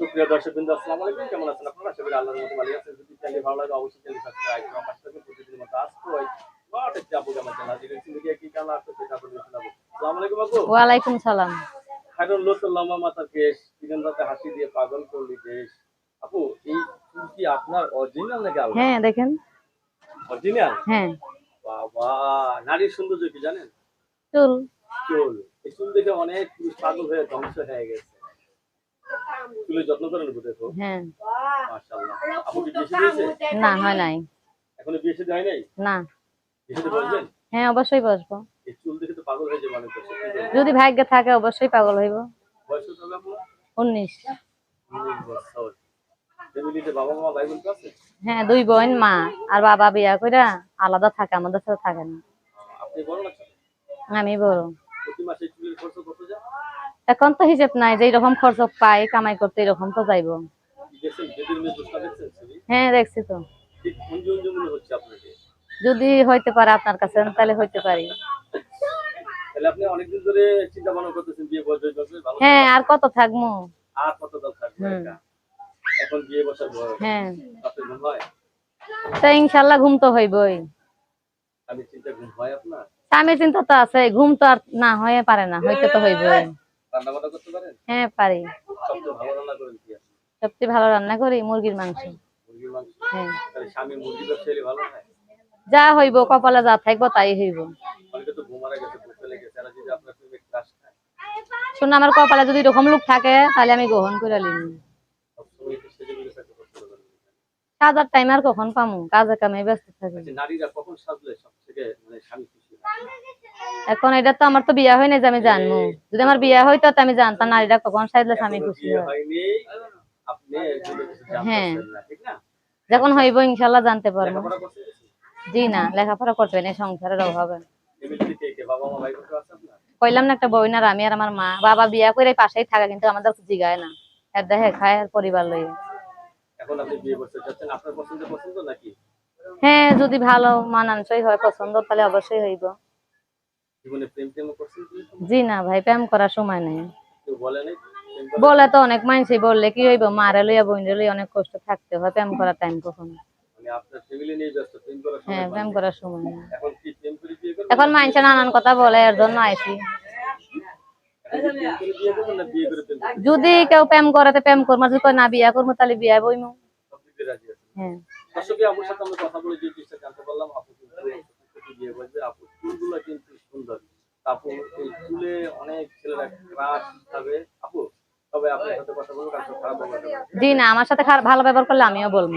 সুপ্রিয় দর্শক বিন্দু আসসালামু আলাইকুম। কেমন আছেন আপনারা? আশা করি আল্লাহর মতো ভালো আছেন। যদি চ্যানেল ভালো লাগে অবশ্যই চ্যানেল সাবস্ক্রাইব করুন পাশে থাকুন প্রতিদিনের মতো আসতো হয় একটা আপু কেমন চ্যানেল কি কালা সেটা আপনি শোনাবো আসসালামু আলাইকুম আপু। সালাম। খায়রুল লোক লম্বা মাথার কেশ রাতে হাসি দিয়ে পাগল করলি দেশ। আপু এই চুল কি আপনার অরিজিনাল নাকি আলাদা? হ্যাঁ দেখেন। অরিজিনাল হ্যাঁ। বাবা নারীর সৌন্দর্য কি জানেন? চুল। চুল। এই চুল দেখে অনেক পুরুষ পাগল হয়ে ধ্বংস হয়ে গেছে। চুলের যত্ন করেন তো হ্যাঁ। মাশাআল্লাহ। আপু কি বেশি দিয়েছে? না হয় নাই। এখনও বিয়ে শাদী হয় নাই? না। বিয়ে হ্যাঁ অবশ্যই বসবো। এই চুল দেখে তো পাগল হয়ে যাবে অনেক। যদি ভাগ্যে থাকে অবশ্যই পাগল হইব। বয়স কত আপনার? উনিশ। উনিশ বছর। ফ্যামিলিতে বাবা মা ভাই বোন তো আছে? হ্যাঁ দুই বোন মা আর বাবা বিয়া কইরা আলাদা থাকে আমাদের সাথে থাকে না আপনি বড় না আমি বড়। প্রতি মাসে চুলের খরচ কত যায়? এখন তো হিসেব নাই যে রকম খরচ পাই কামাই করতে এরকম তো যাইবো। হ্যাঁ দেখছি তো। যদি হইতে পারে আপনার কাছে তাহলে হইতে পারি। হয়ে আর কত থাকব? আর কত দল থাকবে হুম। একা? এখন বিয়ে বছর বয়স। হ্যাঁ। আপনার ঘুম হয়? তা ইনশাল্লাহ ঘুম তো হইবই। আমি চিন্তা ঘুম হয় আপনার? স্বামীর চিন্তা তো আছে ঘুম তো আর না হয়ে পারে না হইতে তো হইবই। রান্না বান্না করতে পারেন? হ্যাঁ পারি। সবচেয়ে ভালো রান্না করেন কি সবচেয়ে ভালো রান্না করি মুরগির মাংস। মুরগির মাংস? হ্যাঁ। তাহলে স্বামী মুরগি ব্যবসায়ী ভালো যা হইব কপালে যা থাকব তাই হইব। অনেকে তো ঘুমারা গেছে বুঝতে লেগেছে এরা যদি আপনার প্রেমে ক্রাশ খায়। শুনে আমার কপালে যদি এরকম লোক থাকে তাহলে আমি গ্রহণ করে নিব। কাজের টাইম আর কখন পামু? কাজে কামে ব্যস্ত থাকি। আচ্ছা নারীরা কখন সাজলে সব থেকে মানে স্বামী খুশি? এখন এটা তো আমার তো বিয়া হয় না যে আমি জানব যদি আমার বিয়া হইতো তো আমি জানতাম নারীরা কখন সাইজলে স্বামী খুশি হয় হ্যাঁ। না না যখন হইব ইনশাল্লাহ জানতে পারব। জি না লেখাপড়া করতে না সংসারের অভাবে। কইলাম না একটা বই না আমি আর আমার মা। বাবা বিয়া করে পাশেই থাকে কিন্তু আমাদের জিগায় না। এর দেখে খায় আর পরিবার লই এখন আপনি বিয়ে করতে চাচ্ছেন আপনার পছন্দের পছন্দ নাকি? হ্যাঁ যদি ভালো মানানসই হয় পছন্দ তাহলে অবশ্যই হইব। জীবনে প্রেম প্রেম করছেন জি না ভাই প্রেম করার সময় নেই। বলে নাই? বলে তো অনেক মানুষই বললে কি হইব মারে লইয়া বোন লইয়া অনেক কষ্ট থাকতে হয় প্রেম করার টাইম কখন? হ্যাঁ প্রেম করার সময় না। এখন মানুষে নানান কথা বলে এর জন্য আইছি। যদি কেউ প্রেম করে তো প্রেম করব যদি কয় না বিয়া করব তাহলে বিয়া বইমু। হ্যাঁ। দর্শকই আপুর সাথে আমরা কথা বলে যে জানতে পারলাম কিন্তু আপু চুলগুলো সুন্দর। আপু এই চুলে অনেক ছেলেরা ক্রাশ হবে। আপু তবে আপনার সাথে কথা বলব কারণ খারাপ ব্যবহার জি না আমার সাথে খারাপ ভালো ব্যবহার করলে আমিও বলব।